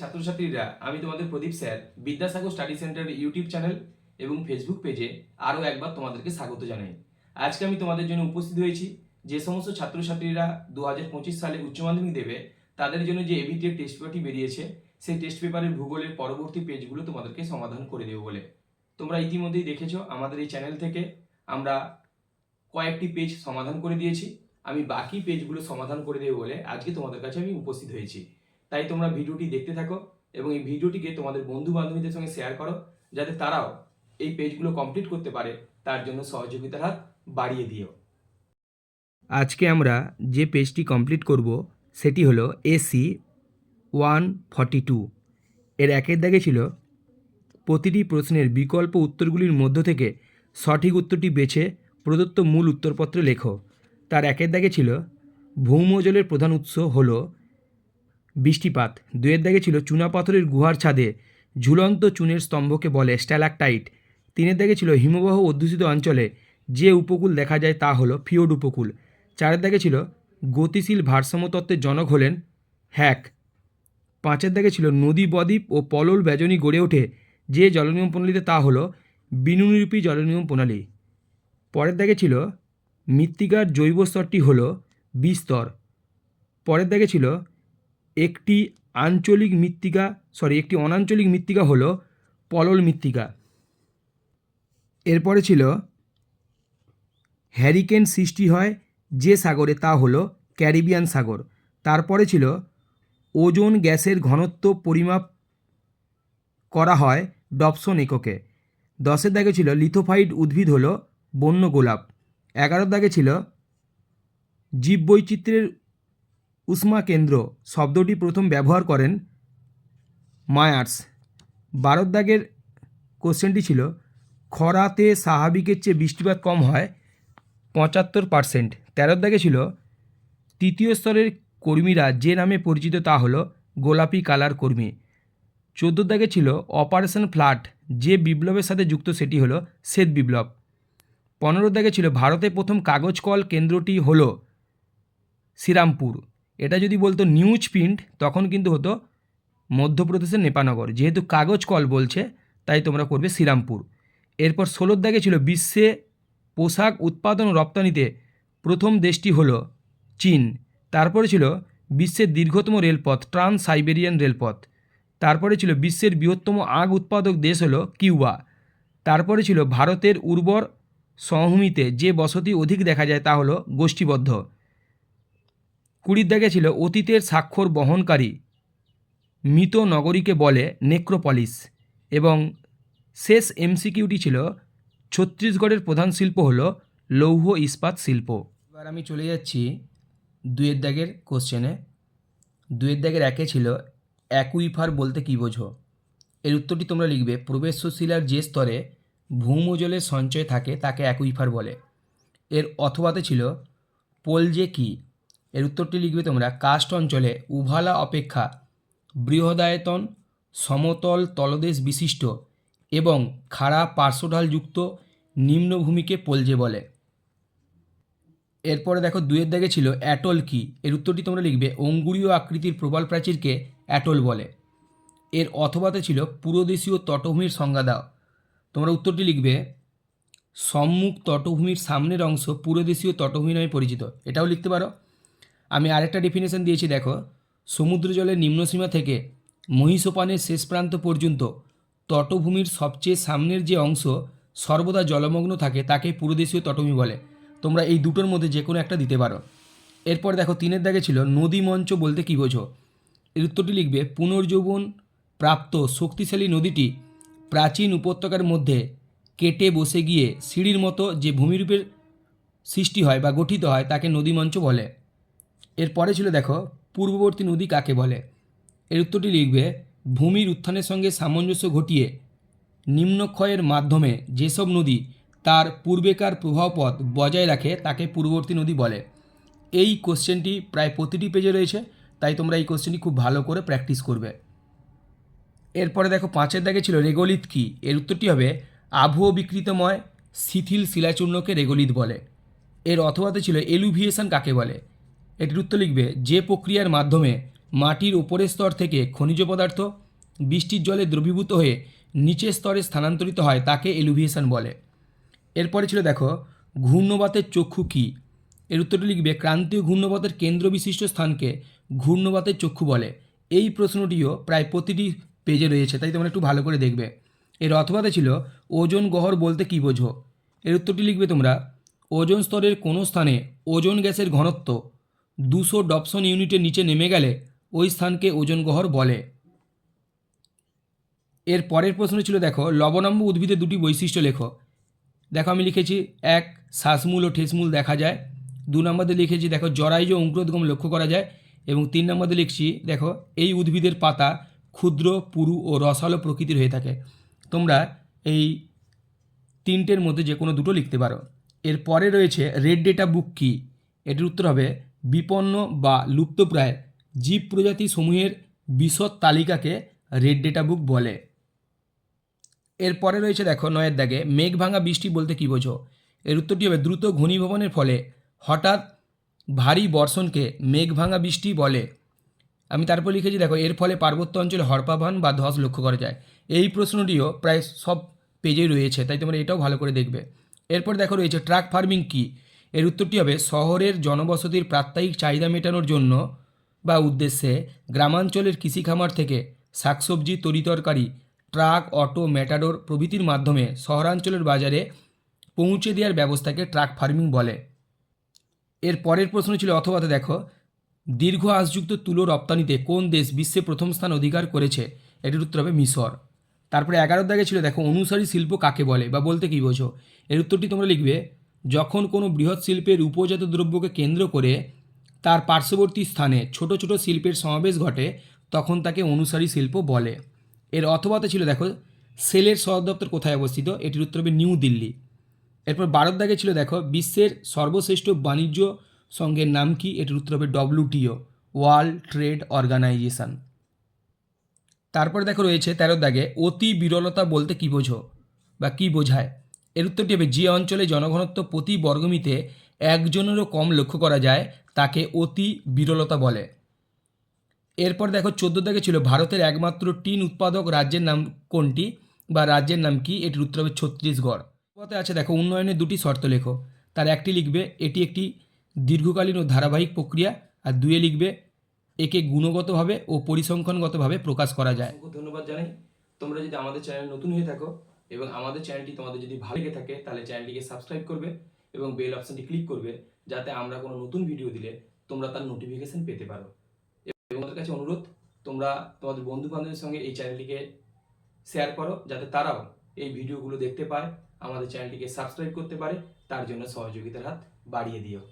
ছাত্রছাত্রীরা, আমি তোমাদের Pradeep sir, Vidyasagar study centre YouTube channel এবং ফেসবুক পেজে আরও একবার তোমাদেরকে স্বাগত জানাই। আজকে আমি তোমাদের জন্য উপস্থিত হয়েছি যে সমস্ত ছাত্রছাত্রীরা দু হাজার পঁচিশ সালে উচ্চ মাধ্যমিক দেবে, তাদের জন্য যে এবিটিএর টেস্ট পেপারটি বেরিয়েছে, সেই টেস্ট পেপারের ভূগোলের পরবর্তী পেজগুলো তোমাদেরকে সমাধান করে দেবো বলে। তোমরা ইতিমধ্যেই দেখেছ আমাদের এই চ্যানেল থেকে আমরা কয়েকটি পেজ সমাধান করে দিয়েছি। আমি বাকি পেজগুলো সমাধান করে দেবো বলে আজকে তোমাদের কাছে আমি উপস্থিত হয়েছি। তাই তোমরা ভিডিওটি দেখতে থাকো এবং এই ভিডিওটিকে তোমাদের বন্ধু বান্ধবীদের সঙ্গে শেয়ার করো, যাতে তারাও এই পেজগুলো কমপ্লিট করতে পারে, তার জন্য সহযোগিতার হাত বাড়িয়ে দিও। আজকে আমরা যে পেজটি কমপ্লিট করব, সেটি হলো এসি ওয়ান ফর্টি টু এর একের দাগে ছিল, প্রতিটি প্রশ্নের বিকল্প উত্তরগুলির মধ্য থেকে সঠিক উত্তরটি বেছে প্রদত্ত মূল উত্তরপত্রে লেখো। তার একের দাগে ছিল, ভৌমজলের প্রধান উৎস হলো বৃষ্টিপাত। দুয়ের দাগে ছিল চুনাপাথরের গুহার ছাদে। ঝুলন্ত চুনের স্তম্ভকে বলে স্ট্যালাকটাইট। তিনের দাগে ছিল হিমবাহ অধ্যুষিত অঞ্চলে। যে উপকূল দেখা যায় তা হলো ফিওড উপকূল। চারের দাগে ছিল গতিশীল ভারসাম্যতত্ত্বের জনক হলেন হ্যাক। পাঁচের দাগে ছিল নদী বদ্বীপ ও পলল ব্যজনী গড়ে ওঠে। যে জলনিয়ম প্রণালীতে তা হলো বিনুনিরূপী জলনিয়ম প্রণালী। পরের দাগে ছিল মৃত্তিকার জৈব স্তরটি হলো বিস্তর পরের দাগে ছিল একটি আঞ্চলিক মৃত্তিকা সরি একটি অনাঞ্চলিক মৃত্তিকা হলো পলল মৃত্তিকা। এরপরে ছিল হ্যারিকেন সৃষ্টি হয় যে সাগরে, তা হলো ক্যারিবিয়ান সাগর। তারপরে ছিল ওজোন গ্যাসের ঘনত্ব পরিমাপ করা হয় ডপসন এককে। দশের দাগে ছিল লিথোফাইট উদ্ভিদ হলো বন্য গোলাপ। এগারোর দাগে ছিল জীববৈচিত্র্যের উষ্মা কেন্দ্র শব্দটি প্রথম ব্যবহার করেন মায়ার্স। দাগের কোশ্চেনটি ছিল, খরাতে স্বাভাবিকের চেয়ে বৃষ্টিপাত কম হয় পঁচাত্তর পার্সেন্ট। তেরোর দাগে ছিল, তৃতীয় স্তরের কর্মীরা যে নামে পরিচিত তা হলো গোলাপি কালার কর্মী। চোদ্দোর দাগে ছিল, অপারেশন ফ্লাড, যে বিপ্লবের সাথে যুক্ত সেটি হলো শ্বেত বিপ্লব। পনেরোর দাগে ছিল, ভারতে প্রথম কাগজ কল কেন্দ্রটি হলো শ্রীরামপুর। এটা যদি বলতো নিউজ প্রিন্ট তখন কিন্তু হতো মধ্যপ্রদেশের নেপানগর। যেহেতু কাগজ কল বলছে, তাই তোমরা করবে শ্রীরামপুর। এরপর ষোলোর দাগে ছিল বিশ্বে পোশাক উৎপাদন ও রপ্তানিতে প্রথম দেশটি হলো চীন। তারপরে ছিল বিশ্বের দীর্ঘতম রেলপথ ট্রান্স সাইবেরিয়ান রেলপথ। তারপরে ছিল বিশ্বের বৃহত্তম আগ উৎপাদক দেশ হলো কিউবা। তারপরে ছিল ভারতের উর্বর সমভূমিতে যে বসতি অধিক দেখা যায় তা হলো গোষ্ঠীবদ্ধ। কুড়ির দাগে ছিল অতীতের স্বাক্ষর বহনকারী মৃত নগরীকে বলে নেক্রোপলিস এবং শেষ এমসিকিউটি ছিল ছত্তিশগড়ের প্রধান শিল্প হল লৌহ ইস্পাত শিল্প। এবার আমি চলে যাচ্ছি দুয়ের দাগের কোশ্চেনে দুয়ের দাগের একে ছিল অ্যাকুইফার বলতে কী বোঝো? এর উত্তরটি তোমরা লিখবে প্রবেশ্য শিলার যে স্তরে ভৌমজলের সঞ্চয় থাকে তাকে অ্যাকুইফার বলে। এর অথবাতে ছিল পোলজে কি? এর উত্তরটি লিখবে তোমরা কাস্ট অঞ্চলে উভালা অপেক্ষা বৃহদায়তন সমতল তলদেশ বিশিষ্ট এবং খাড়া পার্শ্বঢালযুক্ত নিম্নভূমিকে পলজে বলে। এরপরে দেখো দুয়ের দাগে ছিল অ্যাটল কি? এর উত্তরটি তোমরা লিখবে, অঙ্গুরীয় আকৃতির প্রবাল প্রাচীরকে অ্যাটল বলে। এর অথবাতে ছিল, পুরোদেশীয় তটভূমির সংজ্ঞা দাও। তোমরা উত্তরটি লিখবে, সম্মুখ তটভূমির সামনের অংশ পুরোদেশীয় তটভূমি নামে পরিচিত। এটাও লিখতে পারো। আমি আরেকটা ডেফিনেশন দিয়েছি, দেখো। সমুদ্র জলের নিম্নসীমা থেকে মহিষোপানের শেষ প্রান্ত পর্যন্ত তটভূমির সবচেয়ে সামনের যে অংশ সর্বদা জলমগ্ন থাকে, তাকে পুরোদেশীয় তটভূমি বলে। তোমরা এই দুটোর মধ্যে যে কোনো একটা দিতে পারো। এরপর দেখো, তিনের দাগে ছিল, নদী মঞ্চ বলতে কী বোঝো? এর উত্তরটি লিখবে, পুনর্যৌবন প্রাপ্ত শক্তিশালী নদীটি প্রাচীন উপত্যকার মধ্যে কেটে বসে গিয়ে সিঁড়ির মতো যে ভূমিরূপের সৃষ্টি হয় বা গঠিত হয়, তাকে নদীমঞ্চ বলে। এরপরে ছিল, দেখো, পূর্ববর্তী নদী কাকে বলে? এর উত্তরটি লিখবে, ভূমির উত্থানের সঙ্গে সামঞ্জস্য ঘটিয়ে নিম্নক্ষয়ের মাধ্যমে যেসব নদী তার পূর্বেকার প্রবাহপথ বজায় রাখে তাকে পূর্ববর্তী নদী বলে। এই কোশ্চেনটি প্রায় প্রতিটি পেজে রয়েছে, তাই তোমরা এই কোশ্চেনটি খুব ভালো করে প্র্যাকটিস করবে। এরপরে দেখো, পাঁচের দাগে ছিল, রেগলিত কি? এর উত্তরটি হবে আবহ বিকৃতময় শিথিল শিলাচূর্ণকে রেগলিত বলে। এর অথবাতে ছিল, এলুভিয়েশন কাকে বলে? এটির উত্তর লিখবে, যে প্রক্রিয়ার মাধ্যমে মাটির উপরের স্তর থেকে খনিজ পদার্থ বৃষ্টির জলে দ্রবীভূত হয়ে নিচের স্তরে স্থানান্তরিত হয়, তাকে এলুভিয়েশন বলে। এরপরে ছিল দেখো ঘূর্ণবাতের চক্ষু কী? এর উত্তরটি লিখবে, ক্রান্তীয় ঘূর্ণবাতের কেন্দ্র বিশিষ্ট স্থানকে ঘূর্ণবাতের চক্ষু বলে। এই প্রশ্নটিও প্রায় প্রতিটি পেজে রয়েছে, তাই তোমরা একটু ভালো করে দেখবে। এর অথবাতে ছিল, ওজন গহর বলতে কী বোঝো? এর উত্তরটি লিখবে তোমরা, ওজন স্তরের কোনো স্থানে ওজন গ্যাসের ঘনত্ব দুশো ডপসন ইউনিটের নিচে নেমে গেলে ওই স্থানকে ওজন গহর বলে। এর পরের প্রশ্ন ছিল, দেখো, লবণাম্ব উদ্ভিদের দুটি বৈশিষ্ট্য লেখো। দেখো, আমি লিখেছি, এক, শ্বাসমূল ও ঠেসমূল দেখা যায়। দু নম্বরে লিখেছি, দেখো জরায়ুজ অঙ্কুরোদ্গম লক্ষ্য করা যায়। এবং তিন নম্বরে লিখছি, দেখো, এই উদ্ভিদের পাতা ক্ষুদ্র, পুরু ও রসালো প্রকৃতির হয়ে থাকে। তোমরা এই তিনটের মধ্যে যে কোনো দুটো লিখতে পারো। এর পরে রয়েছে, রেড ডেটা বুক কি? এটির উত্তর হবে বিপন্ন বা লুপ্তপ্রায় জীব প্রজাতি সমূহের বিশদ তালিকাকে রেড ডেটা বুক বলে। এরপরে রয়েছে দেখো নয়ের দাগে, মেঘ ভাঙা বৃষ্টি বলতে কী বোঝো? এর উত্তরটি হবে দ্রুত ঘনীভবনের ফলে। হঠাৎ ভারী বর্ষণকে মেঘ ভাঙা বৃষ্টি বলে। আমি তারপর লিখেছি দেখো, এর ফলে পার্বত্য অঞ্চলে হরপাভান বা ধস লক্ষ্য করা যায়। এই প্রশ্নটিও প্রায় সব পেজেই রয়েছে, তাই তোমরা এটাও ভালো করে দেখবে। এরপর দেখো রয়েছে ট্রাক ফার্মিং কি? এর উত্তরটি হবে, শহরের জনবসতির প্রাত্যহিক চাহিদা মেটানোর জন্য বা উদ্দেশ্যে গ্রামাঞ্চলের কৃষি খামার থেকে শাকসবজি, তরিতরকারি, ট্রাক, অটো, ম্যাটাডোর প্রভৃতির মাধ্যমে শহরাঞ্চলের বাজারে পৌঁছে দেওয়ার ব্যবস্থাকে ট্রাক ফার্মিং বলে। এর পরের প্রশ্ন ছিল, অথবাতে দেখো, দীর্ঘ আঁশযুক্ত তুলো রপ্তানিতে কোন দেশ বিশ্বে প্রথম স্থান অধিকার করেছে? এটির উত্তর হবে মিশর। তারপরে এগারোর দাগে ছিল, দেখো, অনুসারী শিল্প কাকে বলে বা বলতে কী বোঝো? এর উত্তরটি তোমরা লিখবে যখন কোনো বৃহৎ শিল্পের উপজাত দ্রব্যকে কেন্দ্র করে তার পার্শ্ববর্তী স্থানে ছোট ছোট শিল্পের সমাবেশ ঘটে, তখন তাকে অনুসারী শিল্প বলে। এর অথবাতে ছিল, দেখো, সেলের সদর দপ্তর কোথায় অবস্থিত? এটির উত্তর হবে নিউ দিল্লি। এরপর বারোর দাগে ছিল, দেখো, বিশ্বের সর্বশ্রেষ্ঠ বাণিজ্য সংঘের নাম কি? এটির উত্তর হবে ডব্লিউটিও ওয়ার্ল্ড ট্রেড অর্গানাইজেশন। তারপরে দেখো রয়েছে তেরোর দাগে, অতি বিরলতা বলতে কী বোঝো বা কী বোঝায়? এর উত্তরটি হবে, যে অঞ্চলে জনঘনত্ব প্রতি বর্গমিতে একজনেরও কম লক্ষ্য করা যায়, তাকে অতি বিরলতা বলে। এরপর দেখো, চোদ্দ দাগে ছিল, ভারতের একমাত্র টিন উৎপাদক রাজ্যের নাম কোনটি বা রাজ্যের নাম কি? এটির উত্তর হবে, ছত্তিশগড়। পথে আছে দেখো, উন্নয়নের দুটি শর্ত লেখো। তার একটি লিখবে, এটি একটি দীর্ঘকালীন ও ধারাবাহিক প্রক্রিয়া, আর দুয়ে লিখবে, একে গুণগতভাবে ও পরিসংখ্যানগতভাবে প্রকাশ করা যায়। ধন্যবাদ জানাই। তোমরা যদি আমাদের চ্যানেল নতুন হয়ে থাকো এবং আমাদের চ্যানেলটি তোমাদের যদি ভালো লেগে থাকে, তাহলে চ্যানেলটিকে সাবস্ক্রাইব করবে এবং বেল অপশনটি ক্লিক করবে, যাতে আমরা কোনো নতুন ভিডিও দিলে তোমরা তার নোটিফিকেশন পেতে পারো। এবং তোমাদের কাছে অনুরোধ, তোমরা তোমাদের বন্ধু বান্ধবের সঙ্গে এই চ্যানেলটিকে শেয়ার করো, যাতে তারাও এই ভিডিওগুলো দেখতে পায়, আমাদের চ্যানেলটিকে সাবস্ক্রাইব করতে পারে, তার জন্য সহযোগিতার হাত বাড়িয়ে দিও।